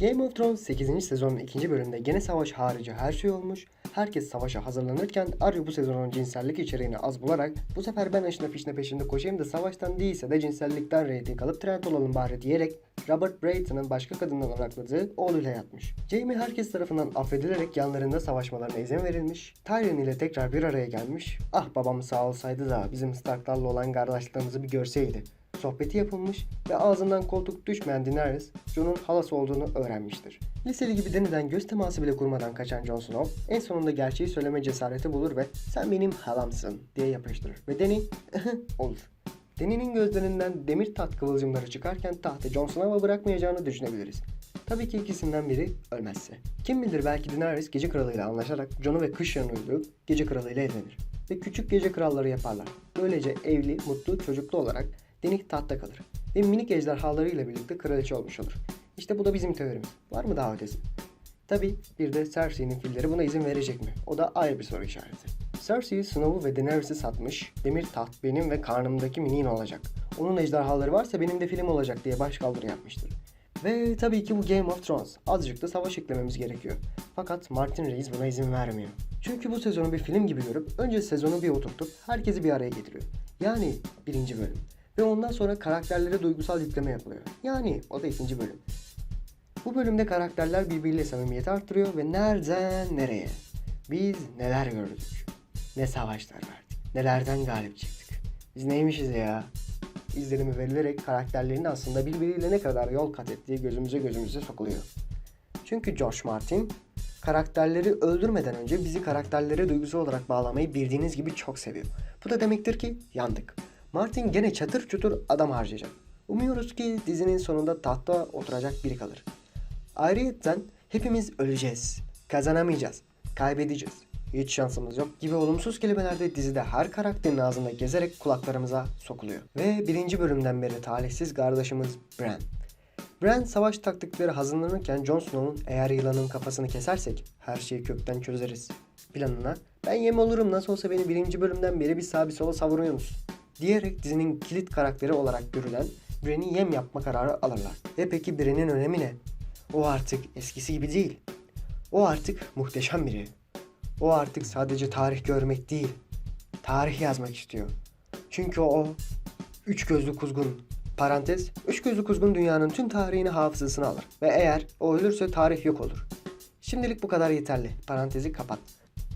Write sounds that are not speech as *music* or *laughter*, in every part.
Game of Thrones 8. sezonun 2. bölümünde gene savaş harici her şey olmuş. Herkes savaşa hazırlanırken Arya bu sezonun cinsellik içeriğini az bularak bu sefer ben aşına fişne peşinde koşayım da savaştan değilse de cinsellikten reyting alıp trend olalım bari diyerek Robert Brayton'ın başka kadından arakladığı oğluyla yatmış. Jaime herkes tarafından affedilerek yanlarında savaşmalarına izin verilmiş. Tyrion ile tekrar bir araya gelmiş. Ah babam sağ olsaydı da bizim Starklarla olan kardeşliğimizi bir görseydi sohbeti yapılmış ve ağzından koltuk düşmeyen Daenerys, Jon'un halası olduğunu öğrenmiştir. Liseli gibi deniden göz teması bile kurmadan kaçan Jon Snow en sonunda gerçeği söyleme cesareti bulur ve sen benim halamsın diye yapıştırır. Ve Dany *laughs* olur. Dany'nin gözlerinden demir tat kıvılcımları çıkarken tahtı Jon Snow'a bırakmayacağını düşünebiliriz. Tabii ki ikisinden biri ölmezse. Kim bilir belki Daenerys gece kralıyla anlaşarak Jon'u ve kış yanı öldürüp gece kralıyla evlenir. Ve küçük gece kralları yaparlar. Böylece evli, mutlu, çocuklu olarak Dany tahtta kalır. Ve minik ejderhalarıyla birlikte kraliçe olmuş olur. İşte bu da bizim teorimiz. Var mı daha ötesi? Tabii bir de Cersei'nin filleri buna izin verecek mi? O da ayrı bir soru işareti. Cersei, Snow'u ve Daenerys'i satmış. Demir taht benim ve karnımdaki miniğin olacak. Onun ejderhaları varsa benim de film olacak diye başkaldırı yapmıştır. Ve tabii ki bu Game of Thrones. Azıcık da savaş eklememiz gerekiyor. Fakat Martin Reis buna izin vermiyor. Çünkü bu sezonu bir film gibi görüp önce sezonu bir oturtup herkesi bir araya getiriyor. Yani birinci bölüm. Ve ondan sonra karakterlere duygusal yükleme yapılıyor. Yani o da ikinci bölüm. Bu bölümde karakterler birbiriyle samimiyeti arttırıyor ve nereden nereye? Biz neler gördük? Ne savaşlar verdik? Nelerden galip çıktık? Biz neymişiz ya? İzlenimi verilerek karakterlerin aslında birbiriyle ne kadar yol kat ettiği gözümüze gözümüze sokuluyor. Çünkü George Martin karakterleri öldürmeden önce bizi karakterlere duygusal olarak bağlamayı bildiğiniz gibi çok seviyor. Bu da demektir ki yandık. Martin gene çatır çutur adam harcayacak. Umuyoruz ki dizinin sonunda tahta oturacak biri kalır. Ayrıyeten hepimiz öleceğiz, kazanamayacağız, kaybedeceğiz, hiç şansımız yok gibi olumsuz kelimeler de dizide her karakterin ağzında gezerek kulaklarımıza sokuluyor. Ve birinci bölümden beri talihsiz kardeşimiz Bran. Bran savaş taktikleri hazırlanırken Jon Snow'un eğer yılanın kafasını kesersek her şeyi kökten çözeriz planına ben yem olurum nasıl olsa beni birinci bölümden beri bir sağa bir sola savuruyorsunuz diyerek dizinin kilit karakteri olarak görülen Bran'i yem yapma kararı alırlar. Ve peki Bran'in önemi ne? O artık eskisi gibi değil. O artık muhteşem biri. O artık sadece tarih görmek değil, tarih yazmak istiyor. Çünkü o üç gözlü kuzgun parantez üç gözlü kuzgun dünyanın tüm tarihini hafızasına alır. Ve eğer o ölürse tarih yok olur. Şimdilik bu kadar yeterli. Parantezi kapat.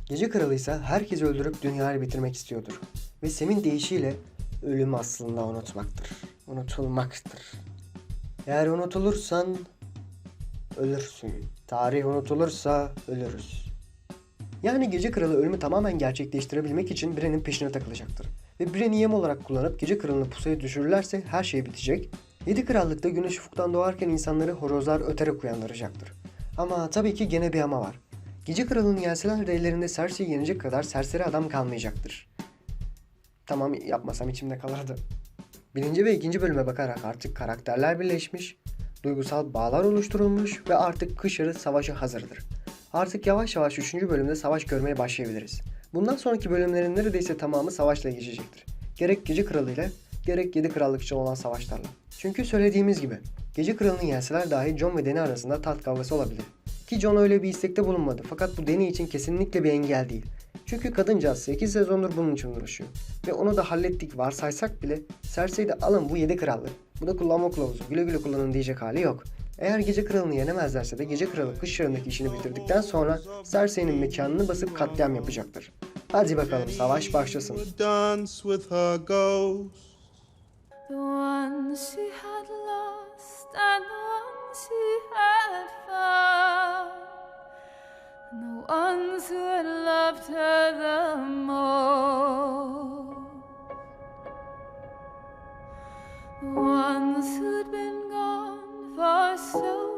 Gece kralı ise herkesi öldürüp dünyayı bitirmek istiyordur. Ve Sem'in deyişiyle ölüm aslında unutmaktır. Unutulmaktır. Eğer unutulursan ölürsün. Tarih unutulursa ölürüz. Yani Gece Kralı ölümü tamamen gerçekleştirebilmek için Bran'in peşine takılacaktır. Ve Bran'i yem olarak kullanıp Gece Kralı'nı pusuya düşürürlerse her şey bitecek. Yedi Krallık'ta güneş ufuktan doğarken insanları horozlar öterek uyandıracaktır. Ama tabii ki gene bir ama var. Gece Kralı'nı yenseler de ellerinde Cersei'yi yenecek kadar serseri adam kalmayacaktır. Tamam yapmasam içimde kalırdı. Birinci ve ikinci bölüme bakarak artık karakterler birleşmiş, duygusal bağlar oluşturulmuş ve artık kış yarı savaşa hazırdır. Artık yavaş yavaş 3. bölümde savaş görmeye başlayabiliriz. Bundan sonraki bölümlerin neredeyse tamamı savaşla geçecektir. Gerek Gece Kralı ile gerek Yedi Krallık için olan savaşlarla. Çünkü söylediğimiz gibi Gece Kralı'nı yenseler dahi Jon ve Dany arasında taht kavgası olabilir. Ki Jon öyle bir istekte bulunmadı fakat bu Dany için kesinlikle bir engel değil. Çünkü kadıncağız 8 sezondur bunun için uğraşıyor. Ve onu da hallettik varsaysak bile Cersei de alın bu 7 krallık. Bu da kullanma kılavuzu güle güle kullanın diyecek hali yok. Eğer Gece Kralı'nı yenemezlerse de Gece Kralı kış yarındaki işini bitirdikten sonra Cersei'nin mekanını basıp katliam yapacaktır. Hadi bakalım savaş başlasın. dance with her ghost. The ones she had lost and the ones she had found. And the ones who had loved her so